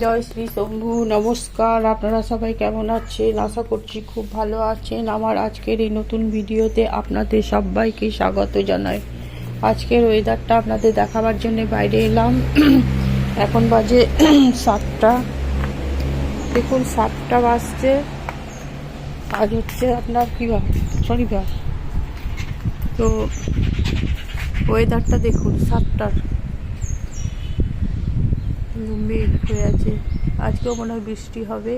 জয় শ্রী শম্ভু, নমস্কার। আপনারা সবাই কেমন আছেন? আশা করছি খুব ভালো আছেন। আমার আজকের এই নতুন ভিডিওতে আপনাদের সবাইকে স্বাগত জানাই। আজকের ওয়েদারটা আপনাদের দেখাবার জন্য বাইরে এলাম। এখন বাজে সাতটা। দেখুন, সাতটা বাজছে। আজ হচ্ছে আপনার কী বার? শনিবার। তো ওয়েদারটা দেখুন, সাতটার। মেঘ হয়ে আছে। আজকেও মনে হয় বৃষ্টি হবে।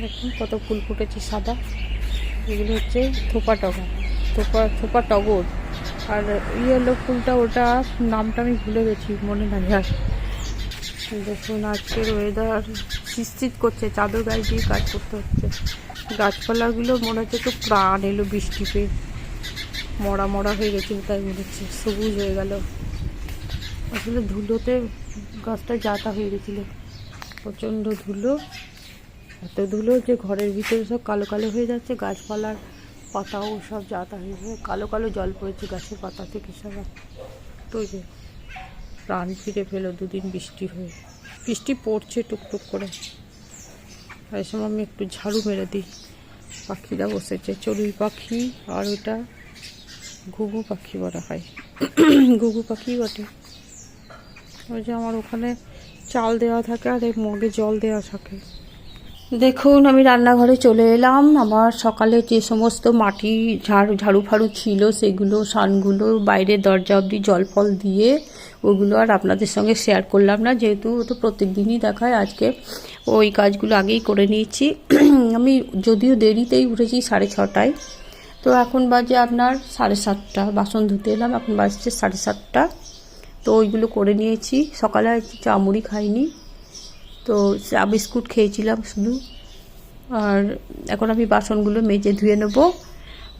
দেখুন কত ফুল ফুটেছে সাদা। এগুলো হচ্ছে থোপা টগা থোপা থোপা টগর। আর ইয়েলো ফুলটা ওটা নামটা আমি ভুলে গেছি, মনে নাই আর। দেখুন আজকের ওয়েদার শীত করছে, চাদর গায়ে দিয়ে কাজ করতে হচ্ছে। গাছপালাগুলো মনে হচ্ছে একটু প্রাণ এলো বৃষ্টি পেয়ে মরা মরা হয়ে গেছিল, তাই মনে হচ্ছে সবুজ হয়ে গেল। আসলে ধুলোতে গাছটা জাতা হয়ে গেছিল, প্রচণ্ড ধুলো। এত ধুলো যে ঘরের ভিতরে সব কালো কালো হয়ে যাচ্ছে, গাছপালার পাতাও সব জাতা হয়ে গেছে, কালো কালো জল পড়েছে গাছের পাতা থেকে সব তো যে প্রাণ ফিরে ফেলো দুদিন বৃষ্টি হয়ে। বৃষ্টি পড়ছে টুকটুক করে। এই সময় আমি একটু ঝাড়ু মেরে দিই। পাখিরা বসেছে, চড়ুই পাখি আর ওটা ঘুঘু পাখি বলা হয়। ঘুঘু পাখি বটে। ওই যে আমার ওখানে চাল দেওয়া থাকে আর এই মগে জল দেওয়া থাকে। দেখুন, আমি রান্নাঘরে চলে এলাম। আমার সকালে যে সমস্ত মাটি ঝাড়ু ঝাড়ু ফাড়ু ছিল, সেগুলো সানগুলো বাইরে দরজা অবধি জল ফল দিয়ে ওগুলো আর আপনাদের সঙ্গে শেয়ার করলাম না। যেহেতু ও তো প্রত্যেক দিনই দেখায়, আজকে ওই কাজগুলো আগেই করে নিয়েছি। আমি যদিও দেরিতেই উঠেছি সাড়ে ছটায় তো এখন বাজে আপনার সাড়ে সাতটা, বাসন ধুতে এলাম, এখন বাজছে সাড়ে সাতটা। তো ওইগুলো করে নিয়েছি। সকালে চা মুড়ি খাইনি। তো চা বিস্কুট খেয়েছিলাম শুধু। আর এখন আমি বাসনগুলো মেজে ধুয়ে নেব।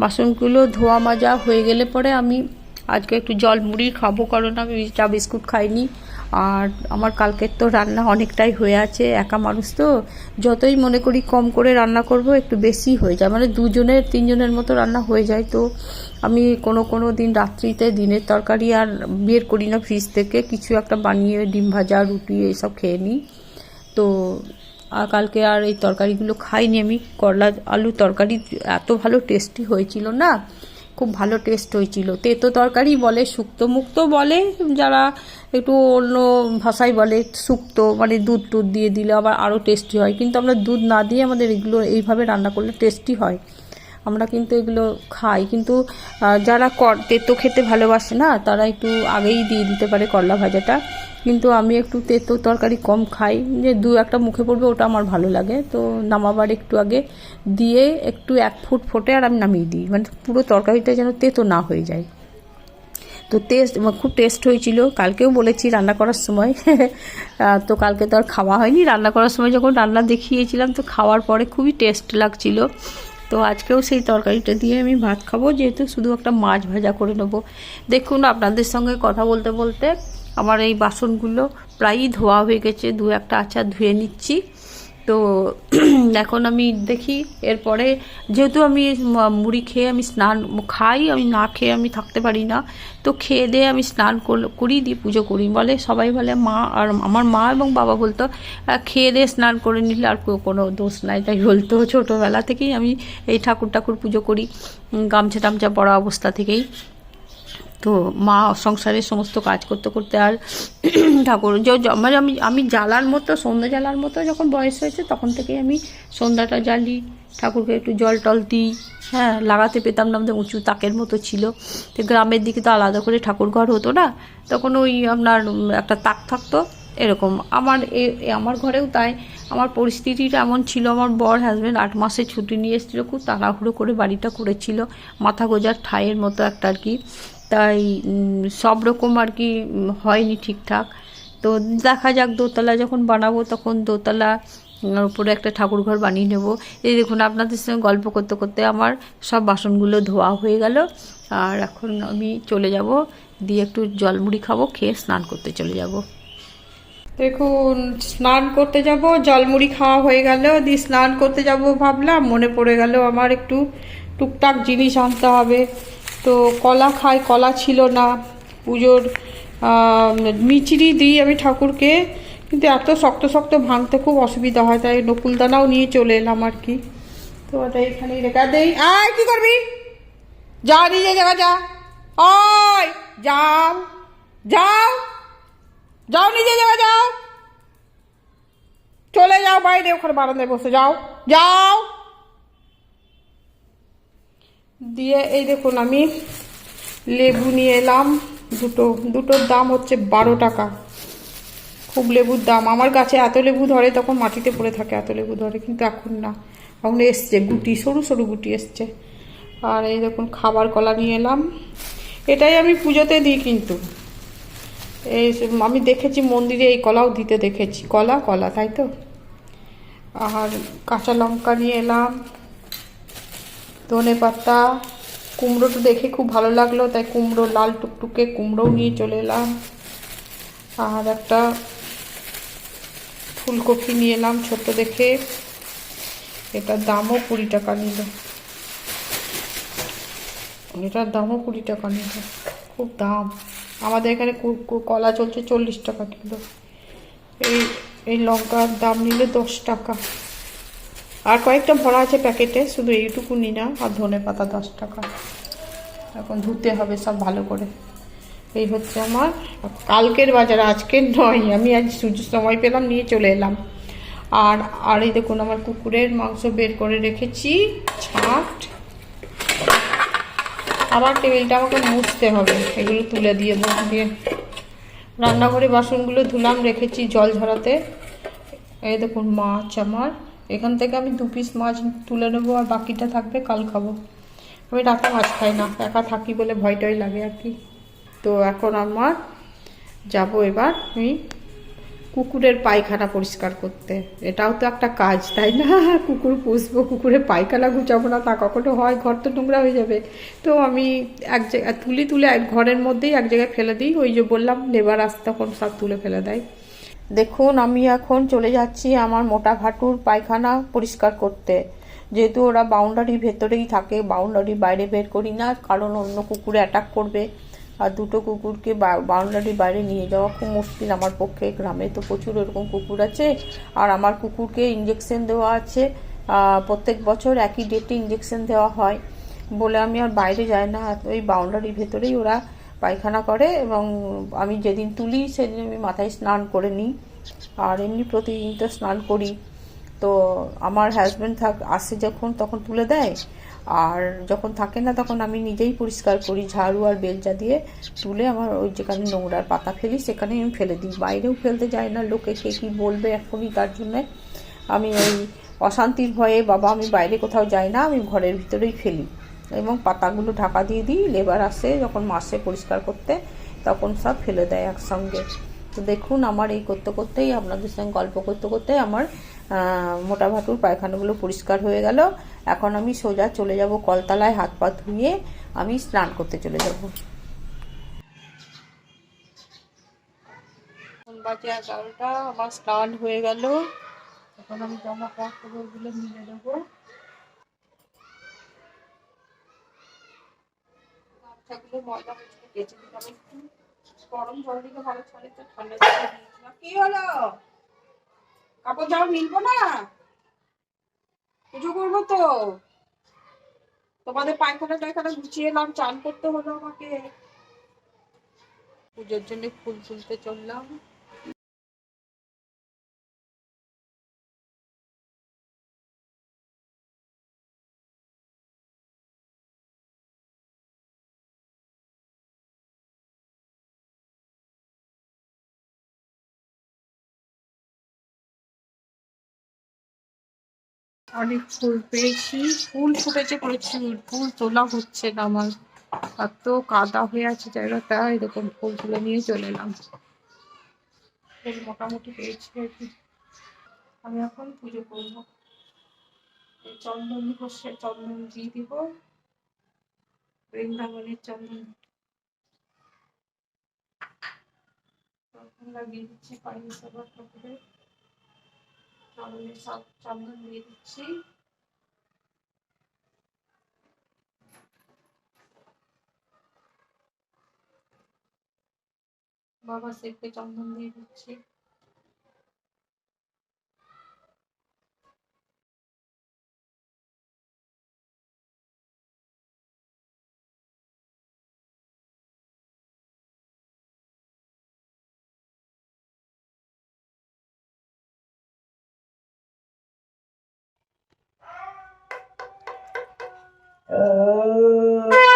বাসনগুলো ধোয়া মাজা হয়ে গেলে পরে আমি আজকে একটু জল মুড়ি খাব, কারণ আমি চা বিস্কুট খাইনি। আর আমার কালকের তো রান্না অনেকটাই হয়ে আছে, একা মানুষ তো। যতই মনে করি কম করে রান্না করব, একটু বেশি হয়ে যায়। মানে দুজনের, তিনজনের মতো রান্না হয়ে যায়। তো আমি কোনো কোনো দিন রাত্রিতে দিনের তরকারি আর বের করি না ফ্রিজ থেকে। কিছু একটা বানিয়ে ডিম ভাজা, রুটি এইসব খেয়ে নিই। তো আর কালকে আর এই তরকারিগুলো খাইনি আমি। করলা, আলু তরকারি এত ভালো টেস্টি হয়েছিল না। খুব ভালো টেস্ট হয়েছিল। তেতো তরকারি বলে, শুক্তো মুক্ত বলে, যারা একটু অন্য ভাষায় বলে, শুক্তো মানে দুধ টুধ দিয়ে দিলে আবার আরও টেস্টি হয়। কিন্তু আমরা দুধ না দিয়ে আমাদের এগুলো এইভাবে রান্না করলে টেস্টি হয়। আমরা কিন্তু এগুলো খাই। কিন্তু যারা কর, তেতো খেতে ভালোবাসে না, তারা একটু আগেই দিয়ে দিতে পারে করলা ভাজাটা। কিন্তু আমি একটু তেতো তরকারি কম খাই। যে দু একটা মুখে পড়বে, ওটা আমার ভালো লাগে। তো নামাবার একটু আগে দিয়ে একটু এক ফুট ফোটে আর আমি নামিয়ে দিই। মানে পুরো তরকারিটা যেন তেতো না হয়ে যায়। তো টেস্ট খুব টেস্ট হয়েছিল। কালকেও বলেছি রান্না করার সময়। তো কালকে তো আর খাওয়া হয়নি। রান্না করার সময় যখন রান্না দেখিয়েছিলাম, তো খাওয়ার পরে খুবই টেস্ট লাগছিল। তো আজকেও সেই তরকারিটা দিয়ে আমি ভাত খাব, যেহেতু শুধু একটা মাছ ভাজা করে নেব। দেখুন, আপনাদের সঙ্গে কথা বলতে বলতে আমার এই বাসনগুলো প্রায়ই ধোয়া হয়ে গেছে, দু একটা আচার ধুয়ে নিচ্ছি। তো এখন আমি দেখি, এরপরে যেহেতু আমি মুড়ি খেয়ে আমি স্নান, খাই, আমি না খেয়ে আমি থাকতে পারি না, তো খেয়ে দিয়ে আমি স্নান করি দিয়ে পুজো করি। বলে, সবাই বলে, মা আর আমার মা এবং বাবা বলতো খেয়ে দিয়ে স্নান করে নিলে আর কোনো দোষ নাই। তাই বলতো, ছোটোবেলা থেকেই আমি এই ঠাকুর ঠাকুর পুজো করি গামছা টামছা পড়া অবস্থা থেকেই। তো মা সংসারের সমস্ত কাজ করতে করতে আর ঠাকুর মানে আমি আমি জ্বালার মতো, সন্ধ্যা জ্বালার মতো যখন বয়স হয়েছে তখন থেকেই আমি সন্ধ্যাটা জ্বালি, ঠাকুরকে একটু জল টল দিই হ্যাঁ লাগাতে পেতাম না, আমাদের উঁচু তাকের মতো ছিল। তো গ্রামের দিকে তো আলাদা করে ঠাকুর ঘর হতো না, তখন ওই আপনার একটা তাক থাকতো, এরকম। আমার এ আমার ঘরেও তাই। আমার পরিস্থিতিটা এমন ছিল, আমার বর হাজব্যান্ড আট মাসে ছুটি নিয়ে এসেছিল, খুব তাড়াহুড়ো করে বাড়িটা করেছিল, মাথা গোজার ঠাইয়ের মতো একটা আর কি। তাই সব রকম আর কি হয়নি ঠিকঠাক। তো দেখা যাক, দোতলা যখন বানাবো তখন দোতলা উপরে একটা ঠাকুর ঘর বানিয়ে নেব। এই দেখুন, আপনাদের সঙ্গে গল্প করতে করতে আমার সব বাসনগুলো ধোয়া হয়ে গেল। আর এখন আমি চলে যাব, দিয়ে একটু জলমুড়ি খাব, খেয়ে স্নান করতে চলে যাব। দেখুন, স্নান করতে যাব, জলমুড়ি খাওয়া হয়ে গেল। দিয়ে স্নান করতে যাব ভাবলাম, মনে পড়ে গেল আমার একটু টুকটাক জিনিস আনতে হবে। তো কলা খাই কলা ছিল না। পুজোর মিচিরি দিই আমি ঠাকুরকে, কিন্তু এত শক্ত শক্ত ভাঙতে খুব অসুবিধা হয়, তাই নকুলদানাও নিয়ে চলে এলাম আর কি। তো ওটা এখানেই রেখা দেই। আয়, কি করবি? যা নিজে যাওয়া যা। ওই, যাও যাও। যাও, নিজে যাওয়া যাও। চলে যাও, বাইরে ওখানে বারান্দায় বসে, যাও। যাও। দিয়ে এই দেখুন, আমি লেবু নিয়ে এলাম। দুটো, দুটোর দাম হচ্ছে বারো টাকা। খুব লেবুর দাম। আমার গাছে এত লেবু ধরে, তখন মাটিতে পড়ে থাকে এত লেবু ধরে, কিন্তু এখন না। এখন এসছে, গুটি, সরু সরু গুটি এসছে। আর এই দেখুন, খাবার কলা নিয়ে এলাম। এটাই আমি পুজোতে দিই কিন্তু। এই আমি দেখেছি মন্দিরে এই কলাও দিতে দেখেছি। কলা কলা, তাই তো? আর কাঁচা লঙ্কা নিয়ে এলাম। ধনে পাতা কুমড়োটা দেখে খুব ভালো লাগল, তাই কুমড়ো, লাল টুকটুকে কুমড়োও নিয়ে চলে এলাম। আর একটা ফুলকপি নিয়ে এলাম ছোট দেখে। এটার দামও কুড়ি টাকা নিল। এটার দামও কুড়ি টাকা নিল। খুব দাম। আমাদের এখানে কলা চলছে চল্লিশ টাকা কিলো। এই এই লঙ্কার দাম নিলে দশ টাকা। আর কয়েকটা ভরা আছে প্যাকেটে, শুধু এইটুকু নি না, আর ধনে পাতা দশ টাকা। এখন ধুতে হবে সব ভালো করে। এই হচ্ছে আমার, কালকের বাজার, আজকের নয়, আমি আজ সূর্য সময় পেলাম, নিয়ে চলে এলাম। আর আর এই দেখুন আমার কুকুরের মাংস বের করে রেখেছি, ছাট। আবার টেবিলটা আমাকে মুছতে হবে, এগুলো তুলে দিয়ে দিয়ে। রান্নাঘরে বাসনগুলো ধুলাম, রেখেছি জল ঝরাতে। এই দেখুন মাছ আমার। এখান থেকে আমি দু পিস মাছ তুলে নেব আর বাকিটা থাকবে কাল খাব। আমি রাতে মাছ খাই না, একা থাকি বলে ভয় টয় লাগে আর কি। তো এখন আমার যাব এবার আমি কুকুরের পায়খানা পরিষ্কার করতে। এটাও তো একটা কাজ, তাই না? কুকুর পুষবো, কুকুরের পায়খানা গুছাবো না, তা কখনো হয়? ঘর তো নোংরা হয়ে যাবে। তো আমি এক জায়গায়, তুলি তুলে এক ঘরের মধ্যেই এক জায়গায় ফেলে দিই। ওই যে বললাম, লেবার আসতে তখন সব তুলে ফেলে দেয়। দেখুন, আমি এখন চলে যাচ্ছি আমার মোটা ভাটুর পায়খানা পরিষ্কার করতে। যেহেতু ওরা বাউন্ডারির ভেতরেই থাকে বাউন্ডারি বাইরে বের করি না, কারণ অন্য কুকুরে অ্যাটাক করবে। আর দুটো কুকুরকে বাউন্ডারির বাইরে নিয়ে যাওয়া খুব মুশকিল আমার পক্ষে। গ্রামে তো প্রচুর এরকম কুকুর আছে। আর আমার কুকুরকে ইঞ্জেকশন দেওয়া আছে। প্রত্যেক বছর একই ডেটে ইঞ্জেকশন দেওয়া হয়। বলে আমি আর বাইরে যাই না। ওই বাউন্ডারির ভেতরেই ওরা পায়খানা করে এবং আমি যেদিন তুলি সেদিন আমি মাথায় স্নান করে নিই। আর এমনি প্রতিদিন তো স্নান করি। তো আমার হাজব্যান্ড থাক, আসে যখন তখন তুলে দেয়। আর যখন থাকে না তখন আমি নিজেই পরিষ্কার করি, ঝাড়ু আর বেলচা দিয়ে তুলে আমার ওই যেখানে নোংরার পাতা ফেলি সেখানে আমি ফেলে দিই। বাইরেও ফেলতে যাই না, লোকে কে কী বলবে এখনই তার জন্যে। আমি ওই অশান্তির ভয়ে, বাবা, আমি বাইরে কোথাও যাই না, আমি ঘরের ভিতরেই ফেলি। এবং পাতাগুলো ঢাকা দিয়ে দিই, লেবার আসে যখন মাসে পরিষ্কার করতে, তখন সব ফেলে দেয় একসঙ্গে। তো দেখুন, আমার এই করতে করতেই, আপনাদের সঙ্গে গল্প করতে করতে আমার মোটা ভাটুর পায়খানাগুলো পরিষ্কার হয়ে গেল। এখন আমি সোজা চলে যাব কলতলায় হাত পা ধুয়ে, আমি স্নান করতে চলে যাব। বাজে এগারোটা, আমার স্নান হয়ে গেল। এখন আমি জামা কাপড়গুলো মিলে দেবো। কেচে দিলাম একটু। গরম জল ভালো তো ঠান্ডা জল দিয়েছিলাম। কি হলো? কাপড় জামা মিলবো না? পুজো করব তো। তোমাদের পায়খানা টায়খানা গুছিয়ে এলাম, চান করতে হলো আমাকে। পুজোর জন্য ফুল তুলতে চললাম। অনেক ফুল পেয়েছি। ফুল ফুটেছে প্রচুর ফুল তোলা হচ্ছে না আমার। এত কাদা হয়ে আছে জায়গাটা, এরকম ফুল তুলে নিয়ে চলে এলাম। ফুল মোটামুটি পেয়েছি আর কি। আমি এখন পুজো করব। চন্দন ঘষে চন্দন দিয়ে দিব। বৃন্দাবনের চন্দন। লাগিয়ে দিচ্ছি পায়ে সবার ঠাকুরের চন্দনের সব চন্দন দিয়ে দিচ্ছি। বাবা সেফকে চন্দন দিয়ে দিচ্ছি। Uh...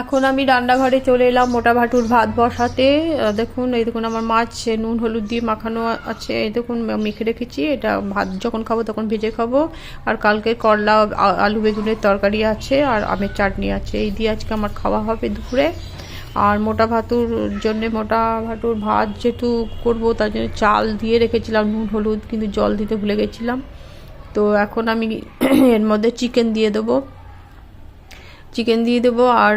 এখন আমি রান্নাঘরে চলে এলাম মোটা ভাটুর ভাত বসাতে। দেখুন, এই দেখুন আমার মাছ নুন, হলুদ দিয়ে মাখানো আছে। এই দেখুন মেখে রেখেছি। এটা ভাত যখন খাব তখন ভেজে খাব। আর কালকে করলা আলু বেগুনের তরকারি আছে আর আমের চাটনি আছে। এই দিয়ে আজকে আমার খাওয়া হবে দুপুরে। আর মোটা ভাতুর জন্য মোটা ভাতুর ভাত যেহেতু করব, তার জন্য চাল দিয়ে রেখেছিলাম, নুন, হলুদ, কিন্তু জল দিতে ভুলে গেছিলাম। তো এখন আমি এর মধ্যে চিকেন দিয়ে দেবো। চিকেন দিয়ে দেবো আর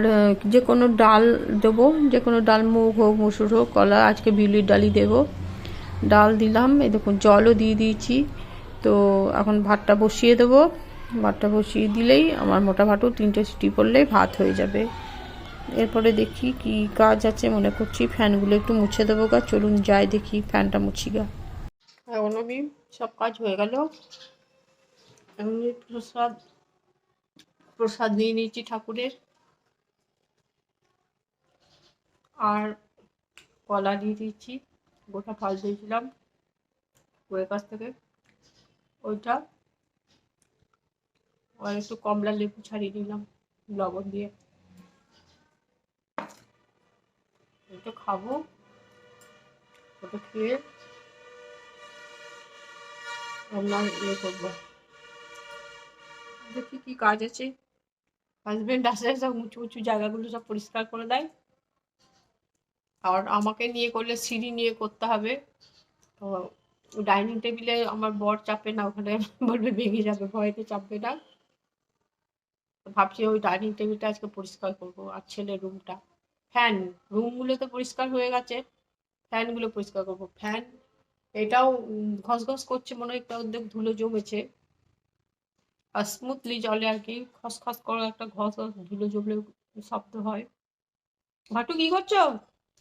যে কোনো ডাল দেবো, যে কোনো ডাল মুগ হোক, মুসুর হোক, কলা, আজকে বিউলির ডালই দেবো। ডাল দিলাম, এই দেখুন, জলও দিয়ে দিয়েছি। তো এখন ভাতটা বসিয়ে দেবো। ভাতটা বসিয়ে দিলেই আমার মোটা ভাটু তিনটে সিটি পড়লেই ভাত হয়ে যাবে। এরপরে দেখি কি কাজ আছে, মনে করছি ফ্যানগুলো একটু মুছে দেবো গা। চলুন যাই দেখি ফ্যানটা মুছি গা। এখন আমি সব কাজ হয়ে গেল। এখন এই প্রসাদ নিয়ে নিয়েছি ঠাকুরের। আর কলা দিয়ে দিয়েছি, গোটা ফাল দিয়েছিলাম ওর কাছ থেকে। ওইটা। আর একটু কমলা লেবু ছাড়িয়ে দিলাম লবণ দিয়ে। ওটা খাব। ওটা খেয়ে আমরা ইয়ে করব। দেখি কি কাজ আছে। হাজবেন্ড আসলে সব উঁচু উঁচু জায়গাগুলো সব পরিষ্কার করে দেয়। আর আমাকে নিয়ে করলে সিঁড়ি নিয়ে করতে হবে। তো ডাইনিং টেবিলে আমার বর চাপে না, ওখানে বলবে ভেঙে যাবে, ভয়েতে চাপবে না। ভাবছি ওই ডাইনিং টেবিলটা আজকে পরিষ্কার করব, আর ছেলের রুমটা। ফ্যান, রুমগুলো তো পরিষ্কার হয়ে গেছে। ফ্যানগুলো পরিষ্কার করব। ফ্যান, এটাও ঘস ঘস করছে, মনে হয় একটা অর্ধেক ধুলো জমেছে। স্মুথলি জলে আর কি। খসখস করে একটা ঘস ধুলো জবলে শব্দ হয়। ভাটু, কি করছ?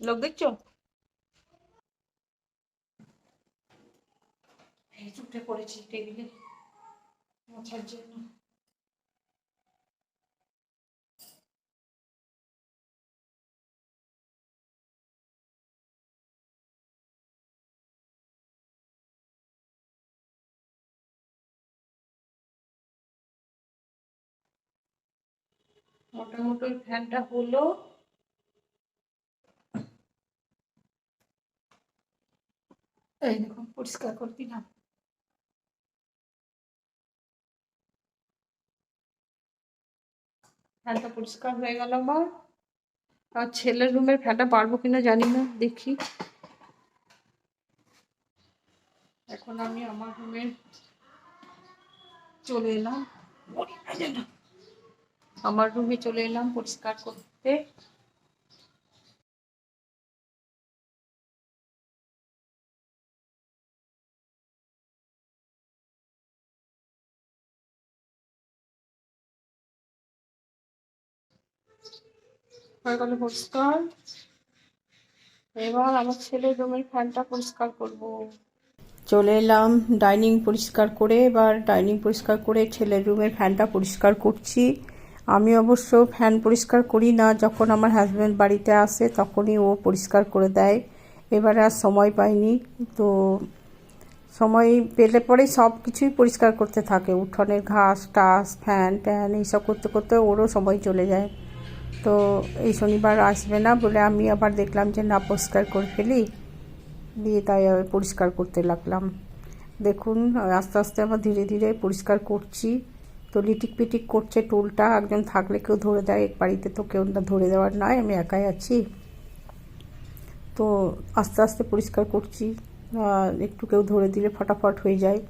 লোক দেখছ? উঠে পড়েছি টেবিলে। মোছার জন্য মোটামুটি ফ্যানটা হলো। এই দেখুন, পরিষ্কার করে দিলাম। ফ্যানটা পরিষ্কার হয়ে গেল আমার। আর ছেলের রুমের ফ্যানটা পারব কিনা জানি না, দেখি। এখন আমি আমার রুমে চলে এলাম। আমার রুমে চলে এলাম পরিষ্কার করতে। পরিষ্কার। এবার আমার রুমের পরিষ্কার করব। চলে এলাম ডাইনিং পরিষ্কার করে, এবার ডাইনিং পরিষ্কার করে ছেলের রুমের ফ্যানটা পরিষ্কার করছি। আমি অবশ্য ফ্যান পরিষ্কার করি না। যখন আমার হাজব্যান্ড বাড়িতে আসে, তখনই ও পরিষ্কার করে দেয়। এবারে আর সময় পাইনি। তো সময় পেলে পরে সব কিছুই পরিষ্কার করতে থাকে। উঠোনের ঘাস, টাস, ফ্যান, ট্যান এইসব করতে করতে ওরও সময় চলে যায়। তো এই শনিবার আসবে না বলে আমি আবার দেখলাম যে না, পরিষ্কার করে ফেলি। দিয়ে তাই পরিষ্কার করতে লাগলাম। দেখুন, আস্তে আস্তে আমার ধীরে ধীরে পরিষ্কার করছি। তো লিটিক পিটিক করছে টুলটা, একজন থাকলে কেউ ধরে দেয়, এক বাড়িতে তো কেউ না ধরে দেওয়ার নয়, আমি একাই আছি। তো আস্তে আস্তে পরিষ্কার করছি একটু কেউ ধরে দিলে ফটাফট হয়ে যায়।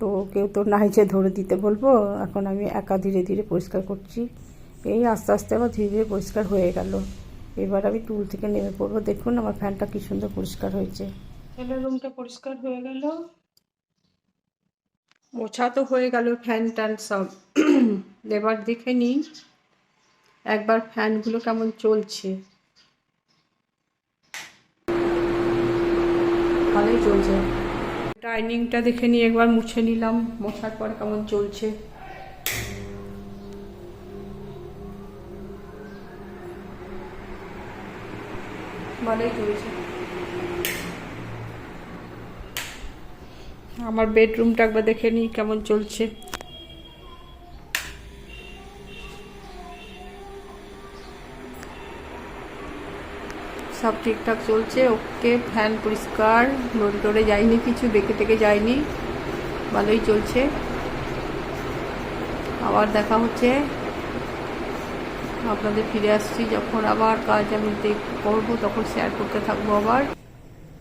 তো কেউ তো নাই যে ধরে দিতে বলব, এখন আমি একা ধীরে ধীরে পরিষ্কার করছি। এই আস্তে আস্তে আমার ধীরে ধীরে পরিষ্কার হয়ে গেল। এবার আমি টুল থেকে নেমে পড়ব, দেখুন আমার ফ্যানটা কি সুন্দর পরিষ্কার হয়েছে। রুমটা পরিষ্কার হয়ে গেল। মোছা তো হয়ে গেল ফ্যান ট্যান সব। এবার দেখে নিই, একবার ফ্যানগুলো কেমন চলছে। ভালোই চলছে। ডাইনিংটা দেখে নিয়ে একবার মুছে নিলাম। মোছার পর কেমন চলছে। ভালোই চলছে। আমার বেডরুমটা একবার দেখে নিই কেমন চলছে। সব ঠিকঠাক চলছে, ওকে ফ্যান পরিষ্কার নড়ে টড়ে যায়নি কিছু, দেখে থেকে যায়নি, ভালোই চলছে। আবার দেখা হচ্ছে, আপনাদের ফিরে আসছি যখন আবার কাজ আমি করব, তখন শেয়ার করতে থাকব আবার।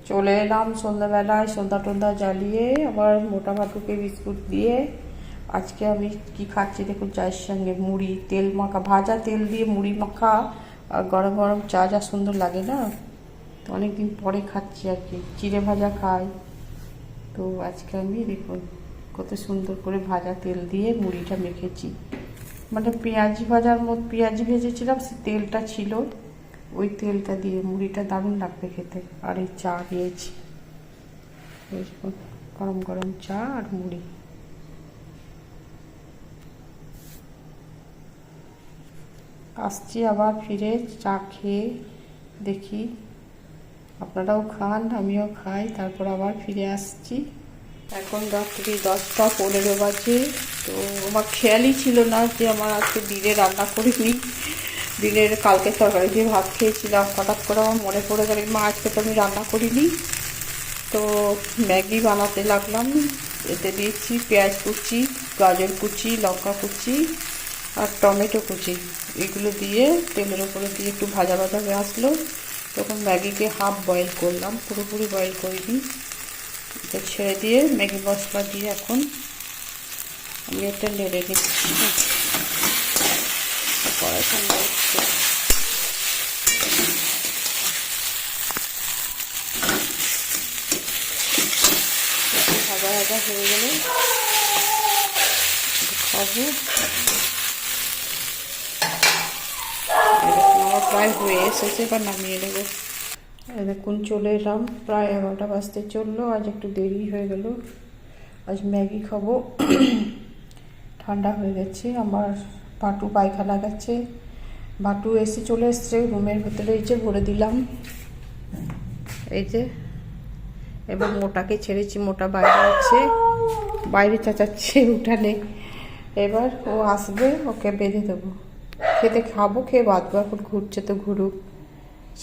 চলে এলাম সন্ধ্যাবেলায়, সন্ধ্যা টন্ধা জ্বালিয়ে আবার মোটা ভাটুকে বিস্কুট দিয়ে আজকে আমি কি খাচ্ছি দেখুন চায়ের সঙ্গে, মুড়ি, তেল মাখা, ভাজা তেল দিয়ে মুড়ি মাখা আর গরম গরম চা, যা সুন্দর লাগে না? তো অনেকদিন পরে খাচ্ছি আর কি, চিড়ে ভাজা খাই। তো আজকে আমি দেখুন কত সুন্দর করে ভাজা তেল দিয়ে মুড়িটা মেখেছি। মানে পেঁয়াজি ভাজার মতো, পেঁয়াজি ভেজেছিলাম, সে তেলটা ছিল। ওই তেলটা দিয়ে মুড়িটা দারুণ লাগবে খেতে। আর এই চা দিয়েছি। গরম গরম চা আর মুড়ি। আসছি আবার ফিরে, চা খেয়ে দেখি। আপনারাও খান, আমিও খাই। তারপর আবার ফিরে আসছি। এখন রাত্রি দশটা পনেরো বাজে। তো আমার খেয়ালই ছিল না যে আমার আজকে দিনে রান্না করিনি। দিনের কালকে তরকারি দিয়ে ভাত খেয়েছিলাম। হঠাৎ করে আমার মনে পড়ে গেল, মা, আজকে তো আমি রান্না করিনি। তো ম্যাগি বানাতে লাগলাম। এতে দিয়েছি পেঁয়াজ কুচি, গাজর কুচি, লঙ্কা কুচি আর টমেটো কুচি। এগুলো দিয়ে তেলের উপরে দিয়ে একটু ভাজা ভাজা হয়ে আসলো। তখন ম্যাগিকে হাফ বয়েল করলাম, পুরোপুরি বয়েল করিনি। এটা ছেড়ে দিয়ে ম্যাগি মশলা দিয়ে এখন আমি এটা নেড়ে নিচ্ছি। ঠান্ডা হচ্ছে হয়ে গেলে খাব আমার প্রায় হয়ে এসেছে এবার নামিয়ে দেখুন চলে এলাম প্রায় এগারোটা বাজতে চলল আজ একটু দেরি হয়ে গেল আজ ম্যাগি খাব ঠান্ডা হয়ে গেছে। আমার পাটু পায়খানা গেছে। বাটু এসে চলে এসছে, রুমের ভেতরে এই যে ভরে দিলাম। এই যে, এবার মোটাকে ছেড়েছি, মোটা বাইরে আছে, বাইরে চাচাচ্ছে উঠানে। এবার ও আসবে, ওকে বেঁধে দেবো। খেতে খাব, খেয়ে বাঁধবো এখন ঘুরছে তো ঘুরুক।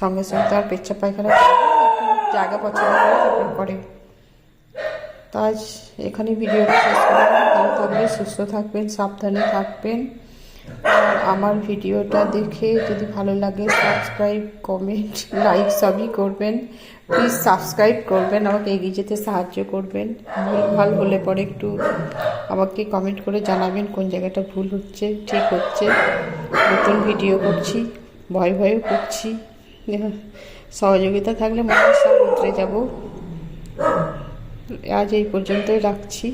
সঙ্গে সঙ্গে তো আর পেচ্ছা পায়খানা জায়গা পছন্দ করে তারপর করে। তো আজ এখানে ভিডিওটা শেষ ভালো থাকবেন, সুস্থ থাকবেন, সাবধানে থাকবেন। আমার ভিডিওটা দেখে যদি ভালো লাগে সাবস্ক্রাইব কমেন্ট লাইক সবই করবেন। প্লিজ সাবস্ক্রাইব করবেন, আমাকে এগিয়ে যেতে সাহায্য করবেন। ভুল, ভালো হলে পরে একটু আমাকে কমেন্ট করে জানাবেন কোন জায়গাটা ভুল হচ্ছে, ঠিক হচ্ছে। নতুন ভিডিও করছি, ভয় ভয়ও করছি। সহযোগিতা থাকলে মনে সব উতরে যাব। আজ এই পর্যন্তই রাখছি।